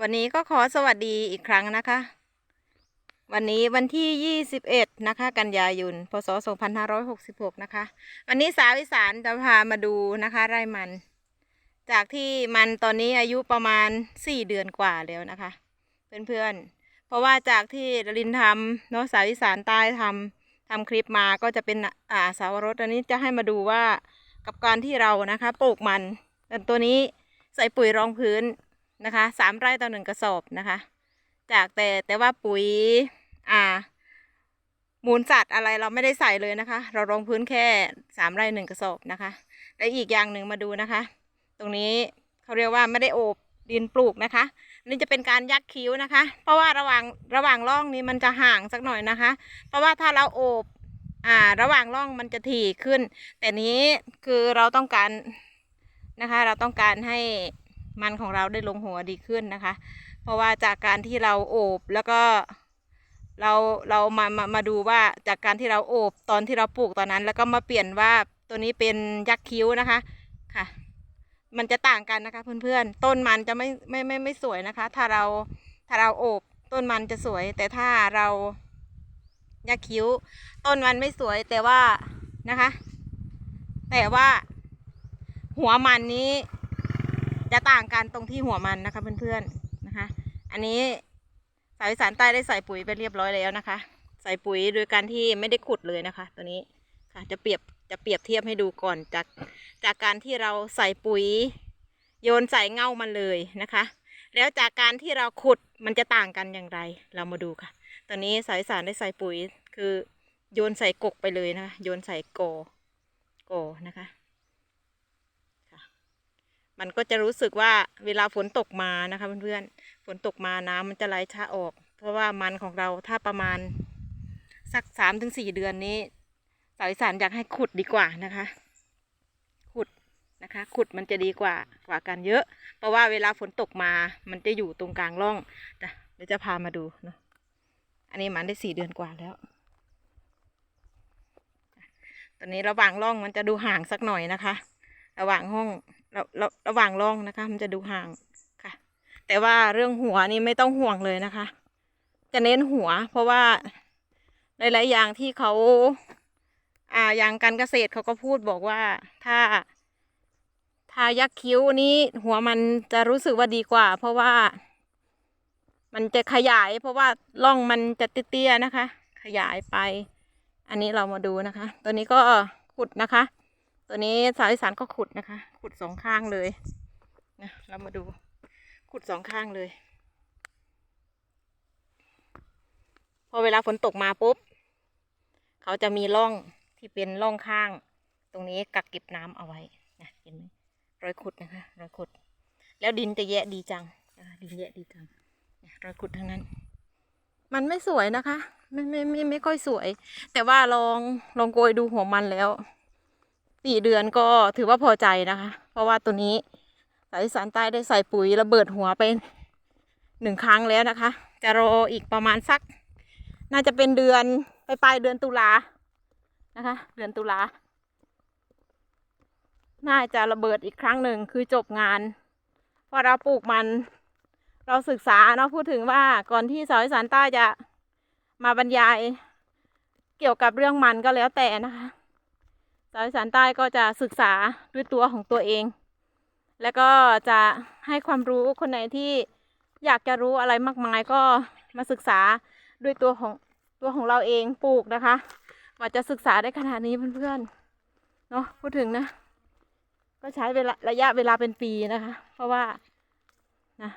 วันนี้ก็ขอสวัสดีอีกครั้งนะคะ วันนี้วันที่ 21 นะคะ กันยายน พศ 2566 นะคะ วันนี้สาวอีสานจะพามาดูนะคะ ไร่มัน จากที่มันตอนนี้อายุประมาณ 4 เดือนกว่าแล้วนะคะ เพื่อนๆ เพราะว่าจากที่ลินทำเนาะสาวอีสานใต้ทำทำคลิปมาก็จะเป็นอ่าสาวรสอันนี้จะให้มาดูว่ากับการที่เรานะคะปลูกมันแต่ตัวนี้ใส่ปุ๋ยรองพื้น นะคะสามไร่ต่อหนึ่งกระสอบนะคะ จากแต่แต่ว่าปุ๋ยอ่ามูลสัตว์อะไรเราไม่ได้ใส่เลยนะคะ เรารองพื้นแค่สามไร่หนึ่งกระสอบนะคะและอีกอย่างหนึ่งมาดูนะคะ ตรงนี้เขาเรียกว่าไม่ได้โอบดินปลูกนะคะนี่จะเป็นการยักคิ้วนะคะ เพราะว่าระหว่างระหว่างร่องนี้มันจะห่างสักหน่อยนะคะ เพราะว่าถ้าเราโอบอ่าระหว่างร่องมันจะถี่ขึ้น แต่นี้คือเราต้องการนะคะ เราต้องการให้ มันของเราได้ลงหัวดีขึ้นนะคะ เพราะว่าจากการที่เราโอบแล้วก็เราเรามามามาดูว่าจากการที่เราโอบตอนที่เราปลูกตอนนั้น แล้วก็มาเปลี่ยนว่าตัวนี้เป็นยักษ์คิ้วนะคะค่ะ มันจะต่างกันนะคะเพื่อนๆต้นมันจะไม่ไม่ไม่ไม่สวยนะคะ ถ้าเราถ้าเราโอบต้นมันจะสวย แต่ถ้าเรายักษ์คิ้ว ต้นมันไม่สวยแต่ว่านะคะ แต่ว่าหัวมันนี้ จะต่างกันตรงที่หัวมันนะคะเพื่อนๆนะคะ อันนี้สายสารใต้ได้ใส่ปุ๋ยไปเรียบร้อยแล้วนะคะ ใส่ปุ๋ยโดยการที่ไม่ได้ขุดเลยนะคะ ตัวนี้ค่ะจะเปรียบจะเปรียบเทียบให้ดูก่อนจากจากการที่เราใส่ปุ๋ย โยนใส่เง่ามันเลยนะคะ แล้วจากการที่เราขุดมันจะต่างกันอย่างไร เรามาดูค่ะ ตอนนี้สายสารได้ใส่ปุ๋ยคือโยนใส่กกไปเลยนะคะโยนใส่โกโกนะคะ มันก็จะรู้สึกว่าเวลาฝนตกมานะคะเพื่อนๆ ฝนตกมาน้ำมันจะไหลช้าออก เพราะว่ามันของเราถ้าประมาณสักสามถึงสี่เดือนนี้สาวอีสานอยากให้ขุดดีกว่านะคะ ขุดนะคะ ขุดมันจะดีกว่ากว่ากันเยอะ เพราะว่าเวลาฝนตกมา มันจะอยู่ตรงกลางร่องจ้ะเดี๋ยวจะพามาดูเนาะอันนี้มันได้สี่เดือนกว่าแล้วตอนนี้ระหว่างร่องมันจะดูห่างสักหน่อยนะคะ ระหว่างห้อง ระระระหว่างร่องนะคะ มันจะดูห่างค่ะ แต่ว่าเรื่องหัวนี่ไม่ต้องห่วงเลยนะคะ จะเน้นหัว เพราะว่าหลายๆอย่างที่เขาอ่าอย่างการเกษตรเขาก็พูดบอกว่าถ้าถ้ายักคิ้วนี้หัวมันจะรู้สึกว่าดีกว่า เพราะว่า มันจะขยาย เพราะว่าร่องมันจะเตี้ยๆนะคะ ขยายไป อันนี้เรามาดูนะคะ ตัวนี้ก็ขุดนะคะ ตัวนี้สาวอีสานก็ขุดนะคะ ขุดสองข้างเลยนะเรามาดูขุดสองข้างเลย พอเวลาฝนตกมาปุ๊บ เขาจะมีร่องที่เป็นร่องข้าง ตรงนี้กักเก็บน้ำเอาไว้นะเห็นไหมรอยขุดนะคะรอยขุด แล้วดินจะแยะดีจังดินแยะดีจังนะรอยขุดทั้งนั้น มันไม่สวยนะคะ ไม่ไม่ไม่ไม่ค่อยสวย แต่ว่าลองลองโกยดูหัวมันแล้ว สี่เดือนก็ถือว่าพอใจนะคะ เพราะว่าตัวนี้สายสานใต้ได้ใส่ปุ๋ยระเบิดหัวไปหนึ่งครั้งแล้วนะคะ จะรออีกประมาณสัก น่าจะเป็นเดือนไปปลายเดือนตุลานะคะ เดือนตุลาน่าจะระเบิดอีกครั้งหนึ่งคือจบงานพอเราปลูกมัน เราศึกษาเนาะพูดถึงว่าก่อนที่สาวอีสานใต้จะมาบรรยาย เกี่ยวกับเรื่องมันก็แล้วแต่นะคะ สาวอีสานใต้ก็จะศึกษาด้วยตัวของตัวเอง แล้วก็จะให้ความรู้คนไหนที่อยากจะรู้อะไรมากมายก็มาศึกษาด้วยตัวของตัวของเราเองปลูกนะคะว่าจะศึกษาได้ขนาดนี้เพื่อนๆเนาะพูดถึงนะ ก็ใช้เวลาระยะเวลาเป็นปีนะคะ เพราะว่านะ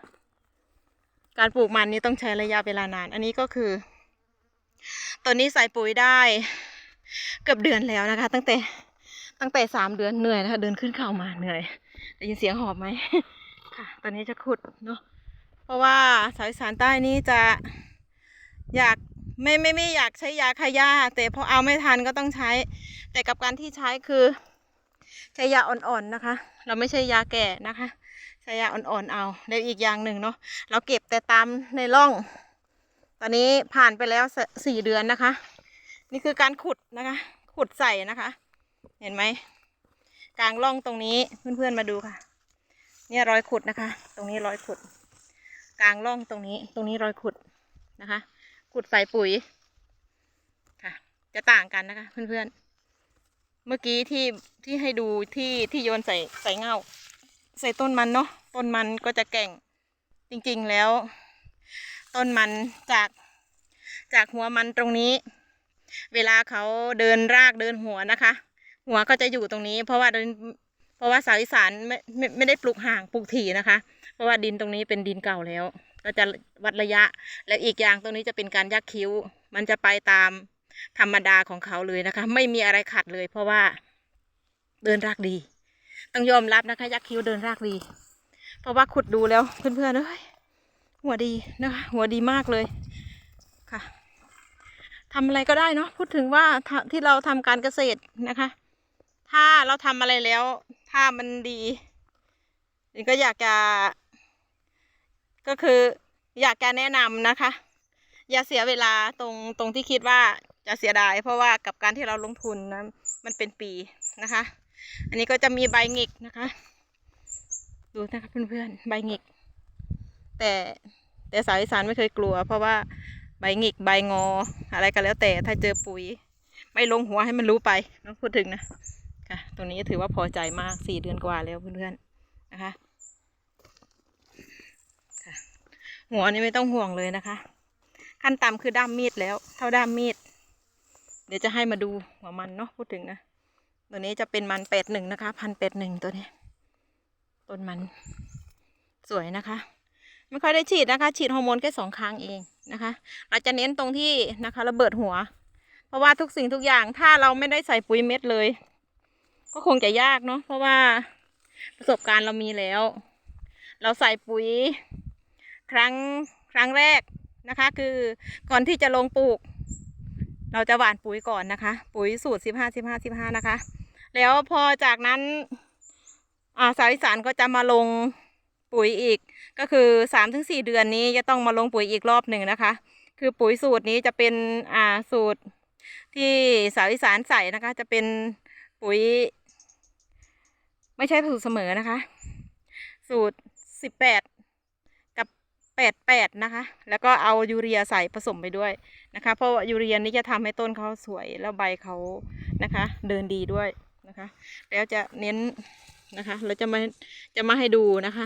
การปลูกมันนี้ต้องใช้ระยะเวลานาน อันนี้ก็คือตัวนี้ใส่ปุ๋ยได้ เกือบเดือนแล้วนะคะ ตั้งแต่ ตั้งแต่สามเดือนเหนื่อยนะคะเดินขึ้นเขามาเหนื่อยได้ยินเสียงหอบไหมค่ะ ตอนนี้จะขุดเนาะเพราะว่าสายสารใต้นี้จะอยากไม่ไม่ไม่อยากใช้ยาฆ่าหญ้าแต่พอเอาไม่ทันก็ต้องใช้ แต่กับการที่ใช้คือ ใช้ยาอ่อนๆนะคะ เราไม่ใช่ยาแก่นะคะใช้ยาอ่อนๆเอาแล้วอีกอย่างหนึ่งเนาะเราเก็บแต่ตามในร่อง ตอนนี้ผ่านไปแล้วสี่เดือนนะคะ นี่คือการขุดนะคะ ขุดใส่นะคะ เห็นไหมกลางร่องตรงนี้เพื่อนๆมาดูค่ะ เนี่ยรอยขุดนะคะ ตรงนี้รอยขุด กลางร่องตรงนี้ ตรงนี้รอยขุดนะคะ ขุดใส่ปุ๋ยค่ะ จะต่างกันนะคะ เพื่อนๆ เมื่อกี้ที่ที่ให้ดูที่ที่โยนใส่ใส่เงาใส่ต้นมันเนาะต้นมันก็จะแก่งจริงๆแล้ว ต้นมันจากจากหัวมันตรงนี้ เวลาเขาเดินรากเดินหัวนะคะ หัวก็จะอยู่ตรงนี้ เพราะว่าเดินเพราะว่าสาวอีสานไม่ไม่ไม่ได้ปลูกห่างปลูกถี่นะคะ เพราะว่าดินตรงนี้เป็นดินเก่าแล้ว ก็จะวัดระยะ และอีกอย่างตรงนี้จะเป็นการยักคิ้ว มันจะไปตามธรรมดาของเขาเลยนะคะ ไม่มีอะไรขัดเลย เพราะว่าเดินรากดี ต้องยอมรับนะคะ ยักคิ้วเดินรากดี เพราะว่าขุดดูแล้วเพื่อนๆเอ้ยหัวดีนะคะหัวดีมากเลยค่ะทำอะไรก็ได้เนาะพูดถึงว่าที่เราทำการเกษตรนะคะ ถ้าเราทำอะไรแล้วถ้ามันดีนี่ก็อยากจะ ก็คืออยากจะแนะนำนะคะ อย่าเสียเวลาตรงตรงที่คิดว่าจะเสียดาย เพราะว่ากับการที่เราลงทุนนะมันเป็นปีนะคะ อันนี้ก็จะมีใบหงิกนะคะ ดูนะคะเพื่อนๆใบหงิก แต่แต่สาวอีสานไม่เคยกลัว เพราะว่าใบหงิกใบงอ อะไรก็แล้วแต่ถ้าเจอปุ๋ย ไม่ลงหัวให้มันรู้ไปพูดถึงนะ ค่ะตรงนี้ถือว่าพอใจมากสี่เดือนกว่าแล้วเพื่อนๆนะคะค่ะหัวนี่ไม่ต้องห่วงเลยนะคะ ขั้นต่ำคือด้ามมีดแล้ว เท่าด้ามมีด เดี๋ยวจะให้มาดูหัวมันเนาะพูดถึงนะตัวนี้จะเป็นมันเป็ดหนึ่งนะคะพันเป็ดหนึ่งตัวนี้ต้นมันสวยนะคะไม่ค่อยได้ฉีดนะคะ ฉีดฮอร์โมนแค่สองครั้งเองนะคะเราจะเน้นตรงที่นะคะระเบิดหัว เพราะว่าทุกสิ่งทุกอย่างถ้าเราไม่ได้ใส่ปุ๋ยเม็ดเลย ก็คงจะยากเนาะเพราะว่าประสบการณ์เรามีแล้ว เราใส่ปุ๋ย ครั้งครั้งแรกนะคะ คือก่อนที่จะลงปลูก เราจะหว่านปุ๋ยก่อนนะคะ ปุ๋ยสูตรสิบห้าสิบห้าสิบห้านะคะ แล้วพอจากนั้นอ่าสาวอีสานก็จะมาลงปุ๋ยอีก ก็คือสามถึงสี่เดือนนี้จะต้องมาลงปุ๋ยอีกรอบหนึ่งนะคะ คือปุ๋ยสูตรนี้จะเป็นอ่าสูตรที่สาวอีสานใส่นะคะ จะเป็นปุ๋ย ไม่ใช่สูตรเสมอนะคะ สูตรสิบแปดกับแปดแปดนะคะ แล้วก็เอายูเรียใส่ผสมไปด้วยนะคะ เพราะว่ายูเรียนี้จะทำให้ต้นเขาสวยแล้วใบเขานะคะ เดินดีด้วยนะคะ แล้วจะเน้นนะคะ เราจะมาจะมาให้ดูนะคะ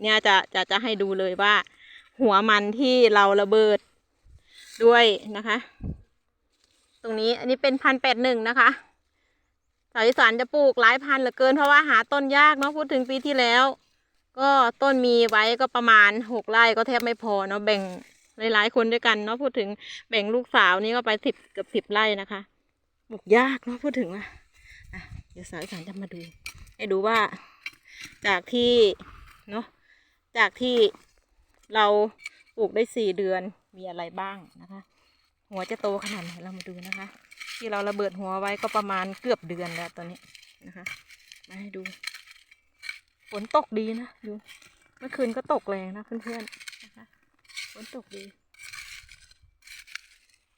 เนี่ยจะจะจะให้ดูเลยว่า หัวมันที่เราระเบิดด้วยนะคะ ตรงนี้อันนี้เป็นพันแปดหนึ่งนะคะาวอีสานจะปลูกหลายพันเหลือเกินเพราะว่าหาต้นยากเนาะพูดถึงปีที่แล้ว ก็ต้นมีไว้ก็ประมาณหกไร่ก็แทบไม่พอเนาะแบ่งหลายๆคนด้วยกันเนาะพูดถึงแบ่งลูกสาวนี่ก็ไปสิบเกือบสิบไร่นะคะปลูกยากเนาะพูดถึงว่าอะเดี๋ยวสาวอีสานจะมาดู ให้ดูว่าจากที่เนาะจากที่เราปลูกได้สี่เดือนมีอะไรบ้างนะคะ หัวจะโตขนาดไหนเรามาดูนะคะ ที่เราระเบิดหัวไว้ก็ประมาณเกือบเดือนแล้วตอนนี้นะคะ มาให้ดู ฝนตกดีนะดู เมื่อคืนก็ตกแรงนะเพื่อนๆนะคะ ฝนตกดี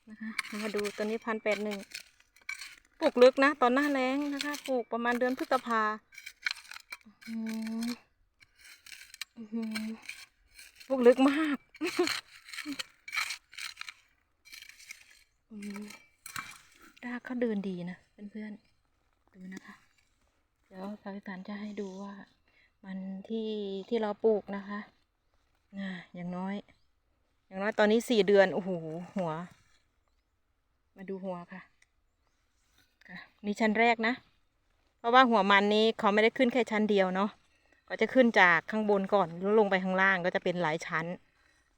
นะคะมาดูตัวนี้พันแปดหนึ่งปลูกลึกนะ ตอนหน้าแรงนะคะปลูกประมาณเดือนพฤษภาอือฮือปลูกลึกมาก อืมรากเขาเดิ นดีนะเพื่อนๆดูนะคะ เดี๋ยวสาวิสานจะให้ดูว่า มันที่ที่เราปลูกนะคะน่ะอย่างน้อย อย่างน้อยตอนนี้สี่เดือนโอ้โหหัว มาดูหัวค่ะค่ะนี่ชั้นแรกนะ เพราะว่าหัวมันนี้เขาไม่ได้ขึ้นแค่ชั้นเดียวเนาะก็จะขึ้นจากข้างบนก่อนแล้วลงไปข้างล่างก็จะเป็นหลายชั้น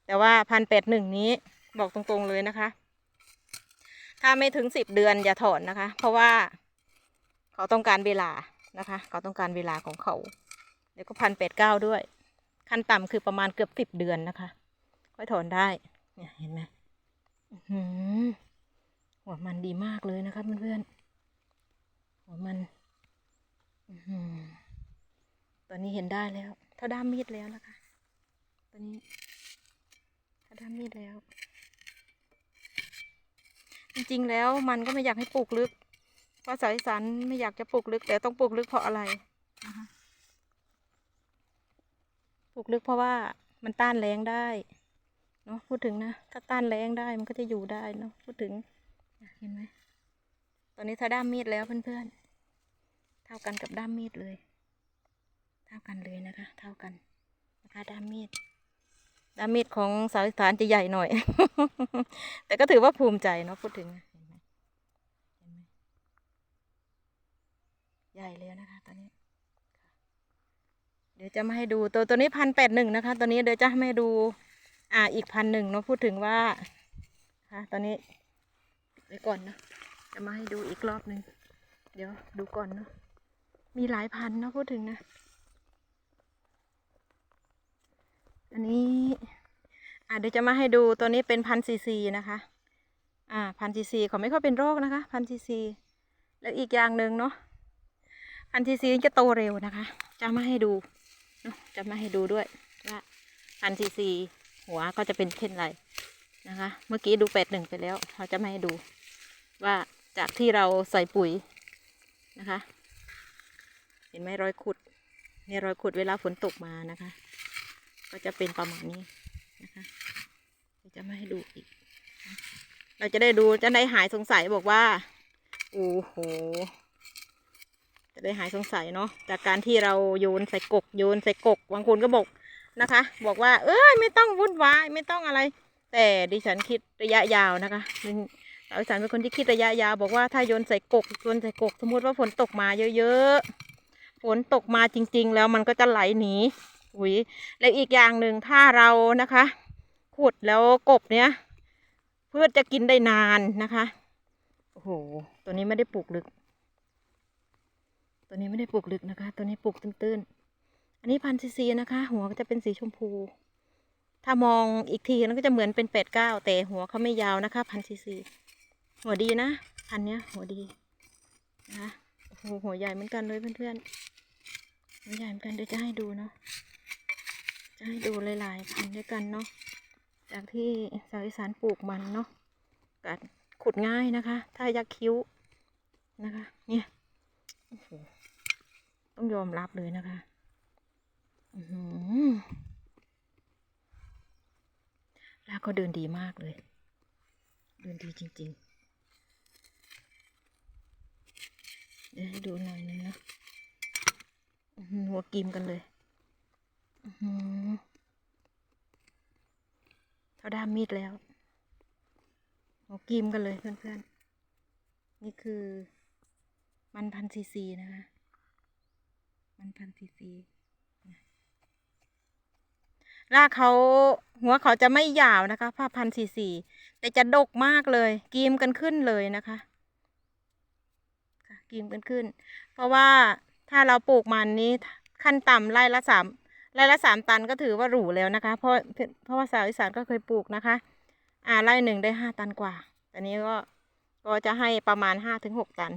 แต่ว่าพันแปดหนึ่งนี้บอกตรงๆเลยนะคะ ถ้าไม่ถึงสิบเดือนอย่าถอนนะคะ เพราะว่าเขาต้องการเวลานะคะ เขาต้องการเวลาของเขาเดี๋ยวก็พันแปดเก้าด้วย ขั้นต่ำคือประมาณเกือบสิบเดือนนะคะ ค่อยถอนได้ เนี่ยเห็นไหมหัวมันดีมากเลยนะคะเพื่อนๆ หัวมันอตอนนี้เห็นได้แล้ว เท่าด้ามมีดแล้วนะคะ ตอนนี้เท่าด้ามมีดแล้ว จริงๆ แล้วมันก็ไม่อยากให้ปลูกลึกเพราะสายสันไม่อยากจะปลูกลึก แต่ต้องปลูกลึกเพราะอะไรนะคะปลูกลึกเพราะว่ามันต้านแรงได้เนาะพูดถึงนะถ้าต้านแรงได้มันก็จะอยู่ได้เนาะพูดถึงเห็นไหมตอนนี้ถ้าด้ามมีดแล้วเพื่อนๆเท่ากันกับด้ามมีดเลย เท่ากันเลยนะคะ เท่ากันนะคะด้ามมีด ดามมีดของสาวอีสานจะใหญ่หน่อย แต่ก็ถือว่าภูมิใจเนาะพูดถึงใหญ่เลยนะคะตอนนี้ เดี๋ยวจะมาให้ดูตัวตัวนี้พันแปดหนึ่งนะคะตัวนี้เดี๋ยวจะให้ดู อ่าอีกพันหนึ่งเนาะพูดถึงว่าค่ะตอนนี้ไว้ก่อนเนาะจะมาให้ดูอีกรอบหนึ่งเดี๋ยวดูก่อนเนาะมีหลายพันเนาะพูดถึงนะ อันนี้อ่าเดี๋ยวจะมาให้ดูตัวนี้เป็นพันซีซีนะคะ อ่าพันซีซีเขาไม่ค่อยเป็นโรคนะคะพันซีซีแล้วอีกอย่างหนึ่งเนาะพันซีซีจะโตเร็วนะคะ จะมาให้ดูเนาะจะมาให้ดูด้วยว่าพันซีซีหัวก็จะเป็นเช่นไรนะคะ เมื่อกี้ดูแปดหนึ่งไปแล้ว เราจะมาให้ดูว่าจากที่เราใส่ปุ๋ยนะคะ เห็นไหมรอยขุดนี่รอยขุดเวลาฝนตกมานะคะ ก็จะเป็นประมาณนี้นะคะเดี๋ยวจะมาให้ดูอีก เราจะได้ดูจะได้หายสงสัยบอกว่าโอ้โหจะได้หายสงสัยเนาะจากการที่เราโยนใส่กกโยนใส่กกบางคนก็บอกนะคะ บอกว่า เอ้ยไม่ต้องวุ่นวายไม่ต้องอะไร แต่ดิฉันคิดระยะยาวนะคะเป็นสาวอีสานเป็นคนที่คิดระยะยาวบอกว่าถ้าโยนใส่กกโยนใส่กกสมมติว่าฝนตกมาเยอะๆฝนตกมาจริง ๆ แล้วมันก็จะไหลหนี อุยและอีกอย่างหนึ่งถ้าเรานะคะ ขุดแล้วกบเนี้ยพืชจะกินได้นานนะคะโอ้โหตัวนี้ไม่ได้ปลูกลึก ตัวนี้ไม่ได้ปลูกลึกนะคะ ตัวนี้ปลูกตื้นๆอันนี้พันซีซีนะคะ หัวก็จะเป็นสีชมพู ถ้ามองอีกทีมันก็จะเหมือนเป็นเป็ดเก้าแต่หัวเขาไม่ยาวนะคะพันซีซีหัวดีนะพันเนี้ยหัวดีนะคะโอ้โหหัวใหญ่เหมือนกันเลยเพื่อนๆหัวใหญ่เหมือนกันเดี๋ยวจะให้ดูเนาะ จะให้ดูหลายๆพันด้วยกันเนาะจากที่สาวอีสานปลูกมันเนาะกัดขุดง่ายนะคะ ถ้ายักคิ้วนะคะ เนี่ยโอ้โหต้องยอมรับเลยนะคะหือลากก็เดินดีมากเลย เดินดีจริง ๆ เดี๋ยวให้ดูหน่อยนึงนะหัวกิมกันเลย เท่าด้ามมีดแล้วหัวกิมกันเลยเพื่อนๆ นี่คือ มันพันซีซีนะคะ มันพันซีซีนะรากเขาหัวเขาจะไม่ยาวนะคะ ผ้าพันซีซีแต่จะดกมากเลย กีมกันขึ้นเลยนะคะค่ะกีมกันขึ้น เพราะว่าถ้าเราปลูกมันนี้ขั้นต่ำไร่ละสาม ไร่ละสามตันก็ถือว่าหรูแล้วนะคะ เพราะเพราะว่าสาวอีสานก็เคยปลูกนะคะ อ่าไร่หนึ่งได้ห้าตันกว่าแต่นี้ก็ก็จะให้ประมาณห้าถึงหกตัน